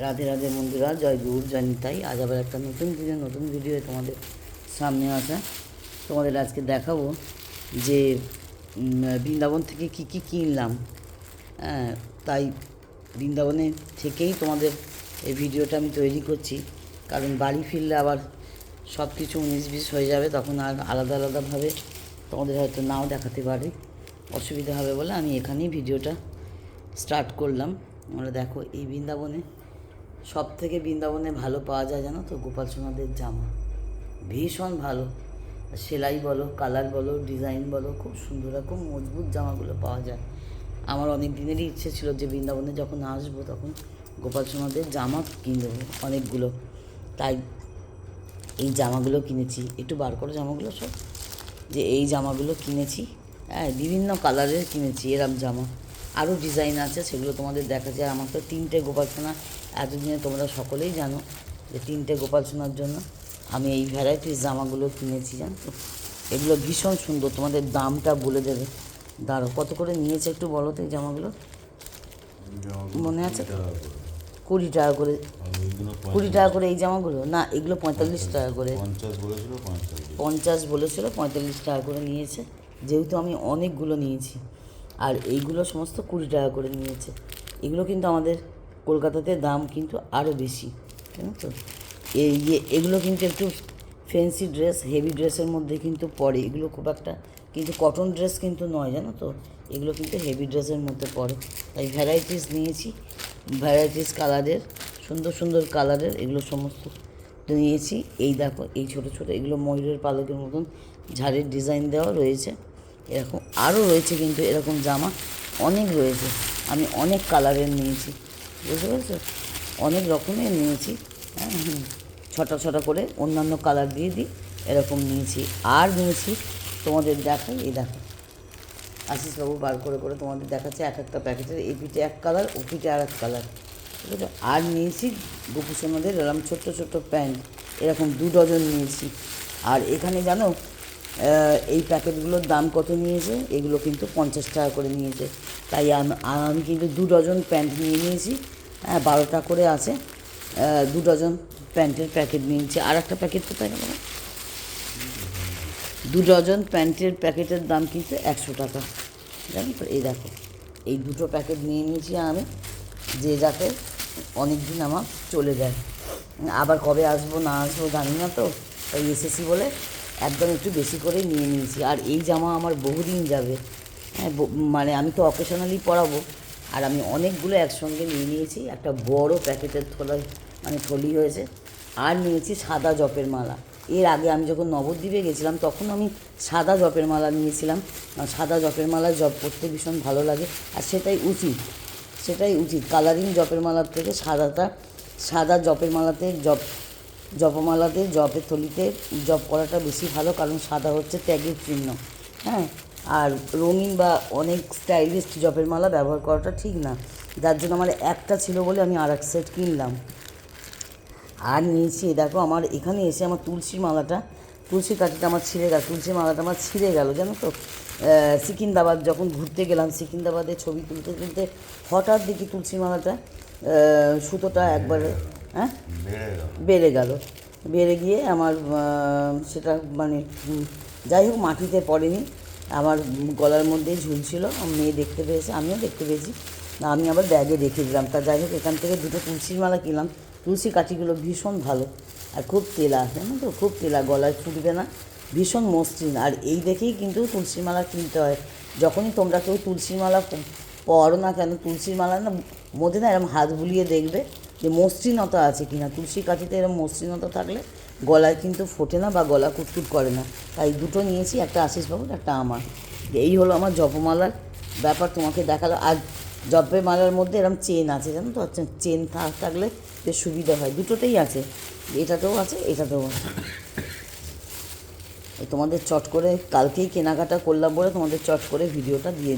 রাধে রাধে বন্ধুরা, জয় গুরু, জয় নিতাই। আজ আবার একটা নতুন ভিডিও নতুন ভিডিও তোমাদের সামনে আসা। তোমাদের আজকে দেখাবো যে বৃন্দাবন থেকে কি কি কিনলাম। হ্যাঁ তাই বৃন্দাবনে থেকেই তোমাদের এই ভিডিওটা আমি তৈরি করছি। কারণ বাড়ি ফিরলে আবার সব কিছু উনিশ বিশ হয়ে যাবে, তখন আর আলাদা আলাদাভাবে তোমাদের হয়তো নাও দেখাতে পারি। অসুবিধা হবে বলে আমি এখানেই ভিডিওটা স্টার্ট করলাম। আমরা দেখো এই বৃন্দাবনে সব থেকে বৃন্দাবনে ভালো পাওয়া যায় জানো তো? গোপাল সোনাদের জামা। ভীষণ ভালো। সেলাই বলো, কালার বলো, ডিজাইন বলো, খুব সুন্দর খুব মজবুত জামাগুলো পাওয়া যায়। আমার অনেক দিনেরই ইচ্ছে ছিল যে বৃন্দাবনে যখন আসব তখন গোপাল সোনাদের জামা কিনবো, অনেকগুলো। তাই এই জামাগুলো কিনেছি। একটু বার করো জামাগুলো সব। যে এই জামাগুলো কিনেছি হ্যাঁ বিভিন্ন কালারের কিনেছি, এরম জামা। আরও ডিজাইন আছে, সেগুলো তোমাদের দেখা যায় আমার তো তিনটে গোপাল সোনা এতদিনে তোমরা সকলেই জানো যে তিনটে গোপাল সোনার জন্য আমি এই ভ্যারাইটির জামাগুলো কিনেছি, জানো তো? এগুলো ভীষণ সুন্দর। তোমাদের দামটা বলে দেবে। দাঁড়ো কত করে নিয়েছে একটু বলো তো এই জামাগুলো? মনে আছে? কুড়ি টাকা করে। কুড়ি টাকা করে এই জামাগুলো? না, এগুলো পঁয়তাল্লিশ টাকা করে। পঞ্চাশ বলেছিল, পঁয়তাল্লিশ টাকা করে নিয়েছে। যেহেতু আমি অনেকগুলো নিয়েছি। আর এইগুলো সমস্ত কুড়ি টাকা করে নিয়েছে। এগুলো কিন্তু আমাদের কলকাতাতে দাম কিন্তু আরও বেশি জানো তো? এই যে- এগুলো কিন্তু একটু ফ্যান্সি ড্রেস হেভি ড্রেসের মধ্যে কিন্তু পড়ে। এগুলো খুব একটা কিন্তু কটন ড্রেস কিন্তু নয়, জানো তো? এগুলো কিন্তু হেভি ড্রেসের মধ্যে পড়ে। তাই ভ্যারাইটিস নিয়েছি ভ্যারাইটিস কালারের সুন্দর সুন্দর কালারের এগুলো সমস্ত নিয়েছি। এই দেখো, এই ছোট ছোট, এগুলো ময়ূরের পালকের মতন ঝাড়ের ডিজাইন দেওয়া রয়েছে। এরকম আরও রয়েছে কিন্তু এরকম জামা, অনেক রয়েছে। আমি অনেক কালারের নিয়েছি। বুঝতে পেরেছ? অনেক রকমের নিয়েছি হ্যাঁ? ছটা ছটা করে অন্যান্য কালার দিয়ে দিই, এরকম নিয়েছি। আর নিয়েছি তোমাদের দেখাই, এই দেখো। আশিসবাবু বার করে করে তোমাদের দেখাচ্ছে এক একটা প্যাকেটের, এই পিঠে এক কালার ও পিঠে আর এক কালার ঠিক আছে আর নিয়েছি গোপু সোনাদের এরকম ছোট্ট ছোট্ট প্যান্ট, এরকম দু ডজন নিয়েছি। আর এখানে জানো এই প্যাকেটগুলোর দাম কত নিয়েছে? এগুলো কিন্তু পঞ্চাশ টাকা করে নিয়েছে। তাই আম- কিন্তু দু ডজন প্যান্ট নিয়ে নিয়েছি। হ্যাঁ বারোটা করে আছে। দু ডজন প্যান্টের প্যাকেট নিয়েছি। আর একটা প্যাকেট কোথায় গেল? দু ডজন প্যান্টের প্যাকেটের দাম কিন্তু একশো টাকা। জানো তো? এই দেখো। এই দুটো প্যাকেট নিয়ে নিয়েছি আমি। যে যাতে অনেক দিন আমার চলে যায়। আবার কবে আসব না আসব জানি না তো। তাই এসেছি বলে একদম একটু বেশি করে নিয়ে নিয়েছি। আর এই জামা আমার বহুদিন যাবে। হ্যাঁ মানে আমি তো অকেশনালি পরাবো। আর আমি অনেকগুলো একসঙ্গে নিয়ে নিয়েছি। একটা বড় প্যাকেটের থলা মানে থলি হয়েছে। আর নিয়েছি সাদা জপের মালা। এর আগে আমি যখন নবদ্বীপে গেছিলাম, তখন আমি সাদা জপের মালা নিয়েছিলাম। সাদা জপের মালা জপ করতে ভীষণ ভালো লাগে। আর সেটাই উচিত। সেটাই উচিত। কালারিং জপের মালার থেকে সাদাটা, সাদা জপের মালাতে জপ জপমালাতে জপের থলিতে, জপ করাটা বেশি ভালো কারণ সাদা হচ্ছে ত্যাগের চিহ্ন। হ্যাঁ? আর রঙিন বা অনেক স্টাইলিশ জপের মালা ব্যবহার করাটা ঠিক না। যার জন্য আমার একটা ছিল বলে আমি আর এক সেট কিনলাম। আর নিয়েছি দেখো আমার এখানে এসে আমার তুলসী মালাটা, তুলসী কাঠিটা আমার ছিঁড়ে গেল, তুলসী মালাটা আমার ছিঁড়ে গেল, জানো তো? সিকিন্দাবাদ যখন ঘুরতে গেলাম, সিকিন্দাবাদে ছবি তুলতে তুলতে হঠাৎ দেখি তুলসী মালাটা সুতোটা একবারে হ্যাঁ? বেড়ে গেল। বেড়ে গিয়ে আমার সেটা মানে যাই হোক মাটিতে পড়েনি। আমার গলার মধ্যেই ঝুলছিল আমার মেয়ে দেখতে পেয়েছে আমিও দেখতে পেয়েছি। আমি আবার ব্যাগে রেখে দিলাম। তা যাই হোক এখান থেকে দুটো তুলসীর মালা কিনলাম। তুলসী কাঠিগুলো ভীষণ ভালো। আর খুব তেলা জানো তো খুব তেলা গলায় ছুটবে না। ভীষণ মসৃণ। আর এই দেখেই কিন্তু তুলসী মালা কিনতে হয়। যখনই তোমরা কেউ তুলসী মালা পরো না কেন তুলসীর মালা না মধ্যে না এরকম হাত বুলিয়ে দেখবে। যে মসৃণতা আছে কিনা তুলসী কাঠিতে এরকম মসৃণতা থাকলে গলায় কিন্তু ফোটে না বা গলা কুটকুট করে না। তাই দুটো নিয়েছি একটা আশিস বাবুর একটা আমার। এই হলো আমার জপমালার ব্যাপার তোমাকে দেখাল। আর জপের মালার মধ্যে এরকম চেন আছে জানো তো? আচ্ছা, চেন থাকলে বেশ সুবিধা হয়। দুটোতেই আছে। এটাতেও আছে এটাতেও আছে। তোমাদের চট করে কালকেই কেনাকাটা করলাম বলে তোমাদের চট করে ভিডিওটা দিয়ে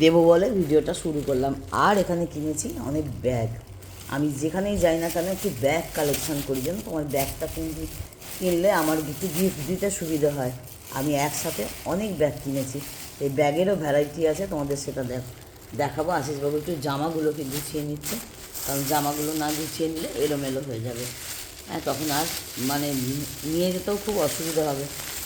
দেবো বলে ভিডিওটা শুরু করলাম। আর এখানে কিনেছি অনেক ব্যাগ। আমি যেখানেই যাই না কেন একটু ব্যাগ কালেকশন করি, জানো তোমার ব্যাগটা কিন্তু কিনলে আমার একটু গিফট দিতে সুবিধা হয়। আমি একসাথে অনেক ব্যাগ কিনেছি। এই ব্যাগেরও ভ্যারাইটি আছে, তোমাদের সেটা দেখ, দেখাবো। আশিসবাবু একটু জামাগুলোকে গুছিয়ে নিচ্ছে। কারণ জামাগুলো না গুছিয়ে নিলে এলোমেলো হয়ে যাবে। হ্যাঁ তখন আর মানে নিয়ে যেতেও খুব অসুবিধা হবে।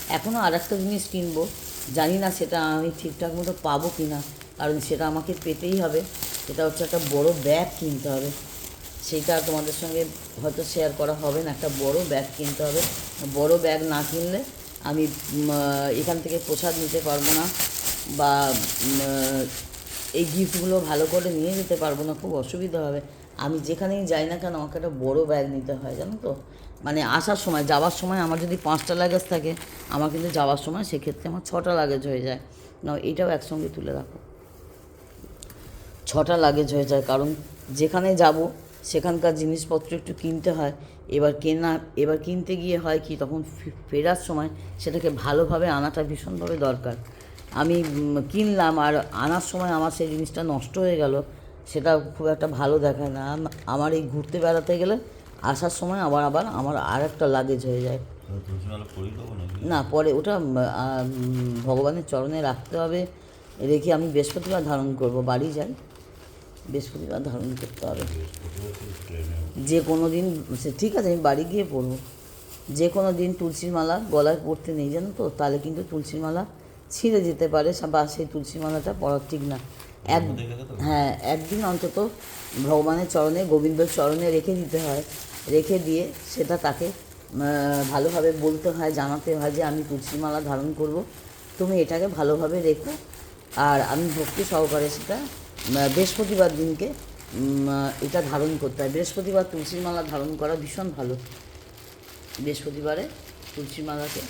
এখনও আর একটা জিনিস কিনবো। জানি না সেটা আমি ঠিকঠাক মতো পাবো কি না কারণ সেটা আমাকে পেতেই হবে। সেটা হচ্ছে একটা বড় ব্যাগ কিনতে হবে। সেইটা তোমাদের সঙ্গে হয়তো শেয়ার করা হবে না। একটা বড় ব্যাগ কিনতে হবে। বড় ব্যাগ না কিনলে আমি এখান থেকে প্রসাদ নিতে পারব না বা এই গিফটগুলো ভালো করে নিয়ে যেতে পারব না। খুব অসুবিধা হবে। আমি যেখানেই যাই না কেন, আমাকে একটা বড় ব্যাগ নিতে হয়, জানো তো? মানে আসার সময়, যাওয়ার সময় আমার যদি পাঁচটা লাগেজ থাকে, আমার কিন্তু যাওয়ার সময় সেক্ষেত্রে আমার ছটা লাগেজ হয়ে যায়। না এটাও একসঙ্গে তুলে রাখো। ছটা লাগেজ হয়ে যায়, কারণ যেখানে যাব সেখানকার জিনিসপত্র একটু কিনতে হয়। এবার কেনা এবার কিনতে গিয়ে হয় কি তখন ফেরার সময় সেটাকে ভালোভাবে আনাটা ভীষণভাবে দরকার। আমি কিনলাম আর আনার সময় আমার সেই জিনিসটা নষ্ট হয়ে গেল সেটা খুব একটা ভালো দেখায় না। আমার এই ঘুরতে বেড়াতে গেলে আসার সময় আবার আবার আমার আর একটা লাগেজ হয়ে যায়। না পরে ওটা ভগবানের চরণে রাখতে হবে। রেখে আমি বৃহস্পতিবার ধারণ করব বাড়ি যাই। বৃহস্পতিবার ধারণ করতে হবে। যে কোনো দিন সে ঠিক আছে আমি বাড়ি গিয়ে পরবো যে কোনো দিন তুলসীর মালা গলায় পরতে নেই জানো তো? তাহলে কিন্তু তুলসীর মালা ছিঁড়ে যেতে পারে বা সেই তুলসী মালাটা পরা ঠিক না। এক হ্যাঁ একদিন অন্তত ভগবানের চরণে গোবিন্দর চরণে রেখে দিতে হয়। রেখে দিয়ে সেটা তাকে ভালোভাবে বলতে হয় জানাতে হয় যে আমি তুলসী মালা ধারণ করব। তুমি এটাকে ভালোভাবে রেখো। আর আমি ভক্তি সহকারে সেটা বৃহস্পতিবার দিনকে এটা ধারণ করতে হয়। বৃহস্পতিবার তুলসীর মালা ধারণ করা ভীষণ ভালো। বৃহস্পতিবারে তুলসী মালাকে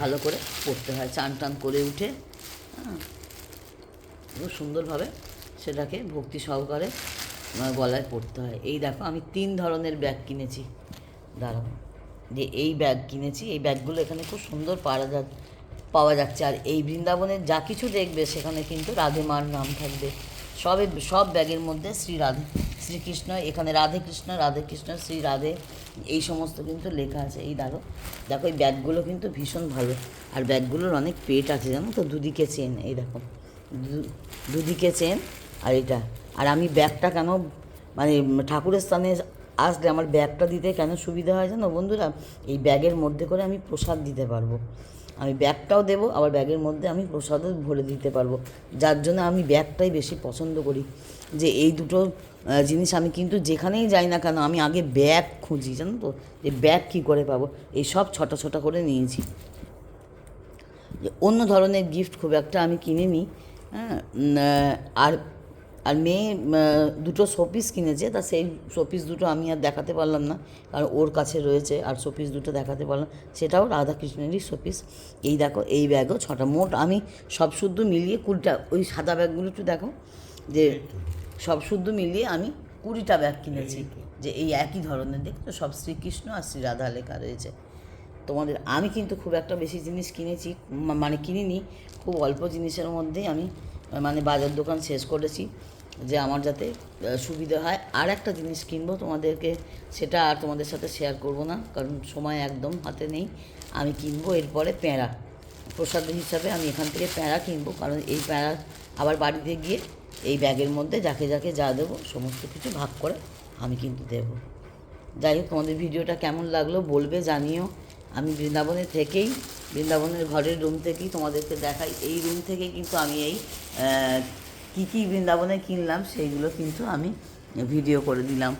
ভালো করে পড়তে হয় চান টান করে উঠে হ্যাঁ, খুব সুন্দরভাবে সেটাকে ভক্তি সহকারে গলায় পড়তে হয়। এই দেখো আমি তিন ধরনের ব্যাগ কিনেছি। দাঁড়াও যে এই ব্যাগ কিনেছি এই ব্যাগগুলো এখানে খুব সুন্দর পাওয়া যা পাওয়া যাচ্ছে। আর এই বৃন্দাবনের যা কিছু দেখবে সেখানে কিন্তু রাধে মার নাম থাকবে। সবে, সব ব্যাগের মধ্যে শ্রী রাধে, শ্রীকৃষ্ণ, এখানে রাধে কৃষ্ণ রাধে কৃষ্ণ, শ্রী রাধে, এই সমস্ত কিন্তু লেখা আছে, এই দেখো। দেখো, এই ব্যাগগুলো কিন্তু ভীষণ ভালো। আর ব্যাগগুলোর অনেক পেট আছে, জানো তো? দুদিকে চেন, এই দেখো। দুদিকে চেন আর এটা। আর আমি ব্যাগটা কেন মানে ঠাকুরের স্থানে আসলে আমার ব্যাগটা দিতে কেন সুবিধা হয় জানো বন্ধুরা? এই ব্যাগের মধ্যে করে আমি প্রসাদ দিতে পারব। আমি ব্যাগটাও দেবো, আবার ব্যাগের মধ্যে আমি প্রসাদও ভরে দিতে পারব। যার জন্য আমি ব্যাগটাই বেশি পছন্দ করি। যে এই দুটো জিনিস আমি কিন্তু যেখানেই যাই না কেন, আমি আগে ব্যাগ খুঁজি, জানো তো? যে ব্যাগ কী করে পাবো? এই সব ছটা ছটা করে নিয়েছি। অন্য ধরনের গিফট খুব একটা আমি কিনে নিই হ্যাঁ আর আর মেয়ে দুটো শোপিস কিনেছে তা সেই শোপিস দুটো আমি আর দেখাতে পারলাম না কারণ ওর কাছে রয়েছে আর শোপিস দুটো দেখাতে পারলাম। সেটাও রাধাকৃষ্ণেরই শোপিস। এই দেখো এই ব্যাগও ছটা মোট আমি সব শুদ্ধ মিলিয়ে কুড়িটা ওই সাদা ব্যাগগুলো একটু দেখো যে সব শুদ্ধ মিলিয়ে আমি কুড়িটা ব্যাগ কিনেছি যে এই একই ধরনের দেখো সব শ্রীকৃষ্ণ আর শ্রী রাধা লেখা রয়েছে। তোমাদের আমি কিন্তু খুব একটা বেশি জিনিস কিনেছি মানে কিনিনি খুব অল্প জিনিসের মধ্যেই আমি মানে বাজার দোকান শেষ করেছি, যে আমার যাতে সুবিধা হয়। আর একটা জিনিস কিনবো তোমাদেরকে, সেটা আর তোমাদের সাথে শেয়ার করব না, কারণ সময় একদম হাতে নেই। আমি কিনবো এরপরে প্যাঁড়া প্রসাদ হিসাবে আমি এখান থেকে প্যাঁড়া কিনবো, কারণ এই প্যাঁড়া আবার বাড়িতে গিয়ে এই ব্যাগের মধ্যে যাকে যাকে যা দেবো, সমস্ত কিছু ভাগ করে আমি কিন্তু দেবো। যাই হোক, তোমাদের ভিডিওটা কেমন লাগল বলবে জানিও। আমি বৃন্দাবনে থেকেই বৃন্দাবনের ঘরের রুম থেকেই তোমাদেরকে দেখাই। এই রুম থেকেই কিন্তু আমি এই কী কী বৃন্দাবনে কিনলাম সেইগুলো কিন্তু আমি ভিডিও করে দিলাম।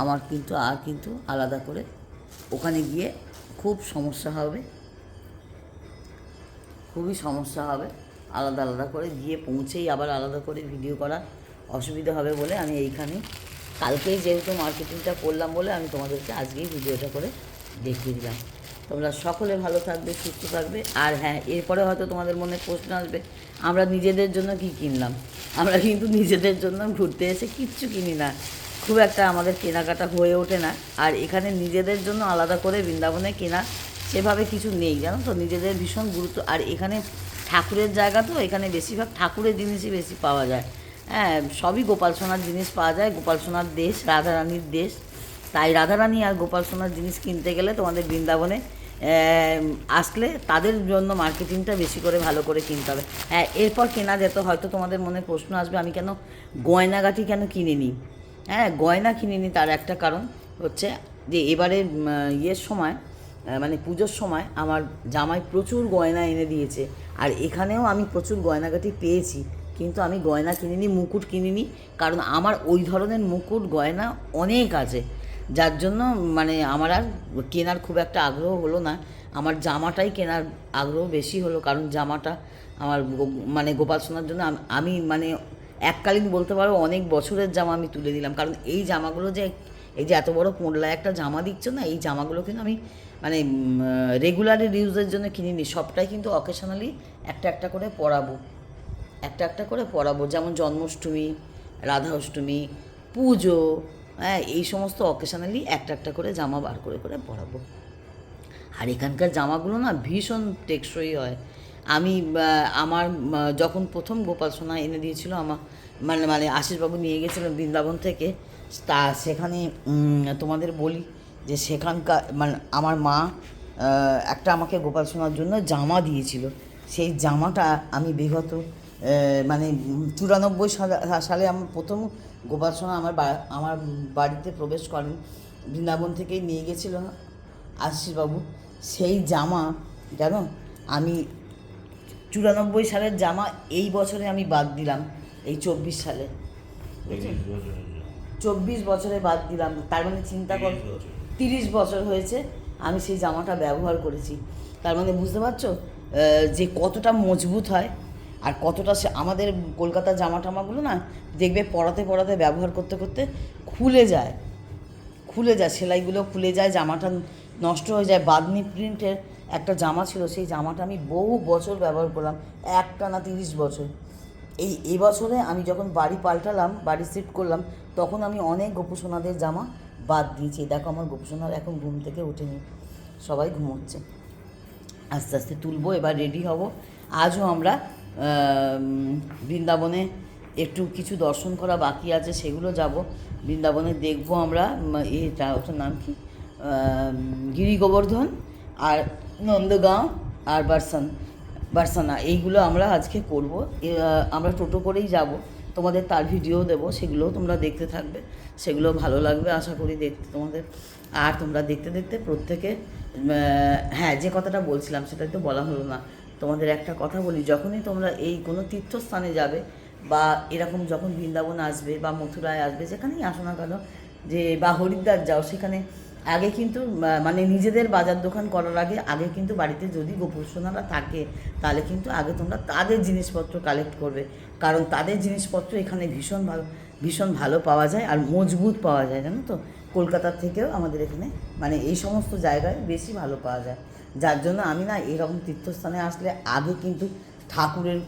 আমার কিন্তু আর কিন্তু আলাদা করে ওখানে গিয়ে খুব সমস্যা হবে। খুবই সমস্যা হবে। আলাদা আলাদা করে গিয়ে পৌঁছেই আবার আলাদা করে ভিডিও করা অসুবিধা হবে বলে আমি এইখানে কালকেই যেহেতু মার্কেটিংটা করলাম বলে আমি তোমাদেরকে আজকেই ভিডিওটা করে দেখিয়ে দিলাম। তোমরা সকলে ভালো থাকবে, সুস্থ থাকবে। আর হ্যাঁ এরপরে হয়তো তোমাদের মনে প্রশ্ন আসবে, আমরা নিজেদের জন্য কি কিনলাম? আমরা কিন্তু নিজেদের জন্য ঘুরতে এসে কিচ্ছু কিনি না। খুব একটা আমাদের কেনাকাটা হয়ে ওঠে না। আর এখানে নিজেদের জন্য আলাদা করে বৃন্দাবনে কেনা সেভাবে কিছু নেই, জানো তো? নিজেদের ভীষণ গুরুত্ব। আর এখানে ঠাকুরের জায়গা তো, এখানে বেশিরভাগ ঠাকুরের জিনিসই বেশি পাওয়া যায়। হ্যাঁ সবই গোপাল সোনার জিনিস পাওয়া যায়, গোপাল সোনার দেশ, রাধারানীর দেশ। তাই রাধারানী আর গোপাল সোনার জিনিস কিনতে গেলে তোমাদের বৃন্দাবনে আসলে তাদের জন্য মার্কেটিংটা বেশি করে ভালো করে কিনতে হবে। হ্যাঁ এরপর কেনা যেত, হয়তো তোমাদের মনে প্রশ্ন আসবে, আমি কেন গয়নাগাটি কেন কিনে নিই হ্যাঁ গয়না কিনিনি তার একটা কারণ হচ্ছে যে এবারে ইয়ের সময় মানে পুজোর সময় আমার জামাই প্রচুর গয়না এনে দিয়েছে। আর এখানেও আমি প্রচুর গয়নাগাটি পেয়েছি, কিন্তু আমি গয়না কিনিনি, মুকুট কিনিনি, কারণ আমার ওই ধরনের মুকুট, গয়না অনেক আছে। যার জন্য মানে আমার আর কেনার খুব একটা আগ্রহ হলো না। আমার জামাটাই কেনার আগ্রহ বেশি হলো, কারণ জামাটা আমার মানে গোপাল সোনার জন্য আমি মানে এককালীন বলতে পারো অনেক বছরের জামা আমি তুলে দিলাম। কারণ এই জামাগুলো যে, এই যে এত বড় পোঁড়লা একটা জামা দিচ্ছ না, এই জামাগুলো কিন্তু আমি মানে রেগুলারের ইউজের জন্য কিনিনি। সবটাই কিন্তু অকেশনালি একটা একটা করে পরাবো। একটা একটা করে পরাবো। যেমন জন্মাষ্টমী রাধা অষ্টমী পুজো হ্যাঁ এই সমস্ত অকেশনালি একটা একটা করে জামা বার করে করে পরাবো। আর এখানকার জামাগুলো না ভীষণ টেকসই হয়। আমি আমার যখন প্রথম গোপাল সোনা এনে দিয়েছিল আমার মানে মানে আশিসবাবু নিয়ে গেছিলেন বৃন্দাবন থেকে, তা সেখানে তোমাদের বলি যে সেখানকার মানে আমার মা একটা আমাকে গোপাল সোনার জন্য জামা দিয়েছিল। সেই জামাটা আমি বিগত মানে চুরানব্বই সালে সালে আমার প্রথম গোপাল সোনা আমার আমার বাড়িতে প্রবেশ করেন। বৃন্দাবন থেকেই নিয়ে গেছিল আশিসবাবু সেই জামা জানো আমি চুরানব্বই সালের জামা এই বছরে আমি বাদ দিলাম এই চব্বিশ সালে। চব্বিশ বছরে বাদ দিলাম তার মানে চিন্তা কর তিরিশ বছর। হয়েছে আমি সেই জামাটা ব্যবহার করেছি। তার মানে বুঝতে পারছ যে কতটা মজবুত হয় আর কতটা সে আমাদের কলকাতার জামা টামাগুলো না দেখবে পরাতে পড়াতে ব্যবহার করতে করতে খুলে যায়। খুলে যায় সেলাইগুলো খুলে যায় জামাটা নষ্ট হয়ে যায়। বাদনি প্রিন্টের একটা জামা ছিল সেই জামাটা আমি বহু বছর ব্যবহার করলাম একটা না তিরিশ বছর। এই এবছরে আমি যখন বাড়ি পাল্টালাম বাড়ি শিফট করলাম তখন আমি অনেক গোপুসোনাদের জামা বাদ দিয়েছি। দেখো আমার গোপুসোনার এখন ঘুম থেকে ওঠেনি সবাই ঘুমোচ্ছে। আস্তে আস্তে তুলবো এবার রেডি হব। আজও আমরা আম, বৃন্দাবনে একটু কিছু দর্শন করা বাকি আছে, সেগুলো যাব। বৃন্দাবনে দেখব আমরা এটা ওটার নাম কি? গিরি গোবর্ধন আর নন্দগাঁও আর বারসান, বারসানা, এইগুলো আমরা আজকে করব। আমরা টোটো করেই যাব। তোমাদের তার ভিডিও দেবো, সেগুলোও তোমরা দেখতে থাকবে। সেগুলো ভালো লাগবে, আশা করি দেখতে তোমাদের। আর তোমরা দেখতে দেখতে প্রত্যেকে হ্যাঁ যে কথাটা বলছিলাম, সেটাই তো বলা হলো না। তোমাদের একটা কথা বলি, যখনই তোমরা এই কোনো তীর্থস্থানে যাবে বা এরকম যখন বৃন্দাবন আসবে বা মথুরায় আসবে, যেখানেই আসো না কেন, যে বা হরিদ্বার যাও, সেখানে আগে কিন্তু মানে নিজেদের বাজার দোকান করার আগে আগে কিন্তু বাড়িতে যদি গোপুসোনারা থাকে, তাহলে কিন্তু আগে তোমরা তাদের জিনিসপত্র কালেক্ট করবে। কারণ তাদের জিনিসপত্র এখানে ভীষণ ভালো ভীষণ ভালো পাওয়া যায় আর মজবুত পাওয়া যায়, জানো তো? কলকাতার থেকেও আমাদের এখানে মানে এই সমস্ত জায়গায় বেশি ভালো পাওয়া যায়। যার জন্য আমি না এরকম তীর্থস্থানে আসলে আগে কিন্তু ঠাকুরের,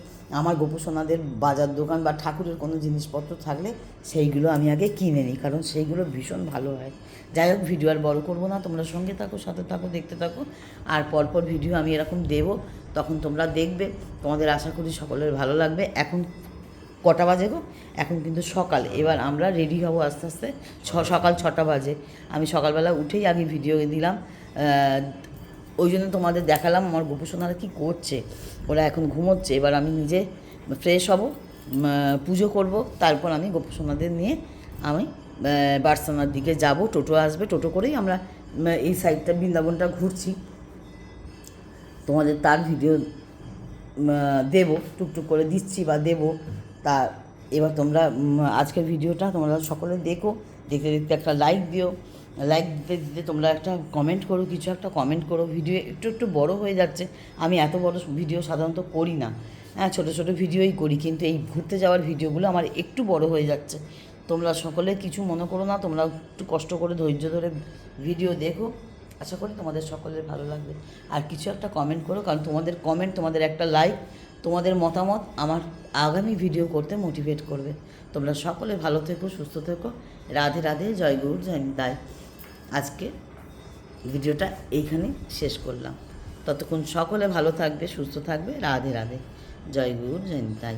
আমার গোপুসোনাদের বাজার দোকান বা ঠাকুরের কোনো জিনিসপত্র থাকলে সেইগুলো আমি আগে কিনে নিই, কারণ সেইগুলো ভীষণ ভালো হয়। যাই হোক ভিডিও আর বড় করব না, তোমরা সঙ্গে থাকো, সাথে থাকো, দেখতে থাকো, আর পরপর ভিডিও আমি এরকম দেবো, তখন তোমরা দেখবে, তোমাদের আশা করি সকলের ভালো লাগবে। এখন কটা বাজে গো? এখন কিন্তু সকাল, এবার আমরা রেডি হব আস্তে আস্তে, ছ, সকাল ছটা বাজে। আমি সকালবেলা উঠেই আগে ভিডিও দিলাম ওই জন্য তোমাদের দেখালাম আমার গোপুসোনারা কী করছে। ওরা এখন ঘুমোচ্ছে। এবার আমি নিজে ফ্রেশ হব পুজো করব। তারপর আমি গোপুসোনাদের নিয়ে আমি বার্সানার দিকে যাব। টোটো আসবে। টোটো করেই আমরা এই সাইডটা বৃন্দাবনটা ঘুরছি। তোমাদের তার ভিডিও দেব, টুকটুক করে দিচ্ছি বা দেব। তা এবার তোমরা আজকের ভিডিওটা তোমরা সকলে দেখো। দেখতে দেখতে একটা লাইক দিও। লাইক দিতে দিতে তোমরা একটা কমেন্ট করো, কিছু একটা কমেন্ট করো ভিডিও একটু একটু বড় হয়ে যাচ্ছে। আমি এত বড় ভিডিও সাধারণত করি না। হ্যাঁ ছোটো ছোটো ভিডিওই করি, কিন্তু এই ঘুরতে যাওয়ার ভিডিওগুলো আমার একটু বড় হয়ে যাচ্ছে। তোমরা সকলে কিছু মনে করো না, তোমরা একটু কষ্ট করে ধৈর্য ধরে ভিডিও দেখো। আশা করি তোমাদের সকলের ভালো লাগবে। আর কিছু একটা কমেন্ট করো, কারণ তোমাদের কমেন্ট তোমাদের একটা লাইক তোমাদের মতামত আমার আগামী ভিডিও করতে মোটিভেট করবে। তোমরা সকলে ভালো থেকো, সুস্থ থেকো। রাধে রাধে, জয় গুরু, জয় নিতাই। আজকে ভিডিওটা এইখানে শেষ করলাম। ততক্ষণ সকলে ভালো থাকবে, সুস্থ থাকবে। রাধে রাধে। জয় গুরু, জয় নিতাই।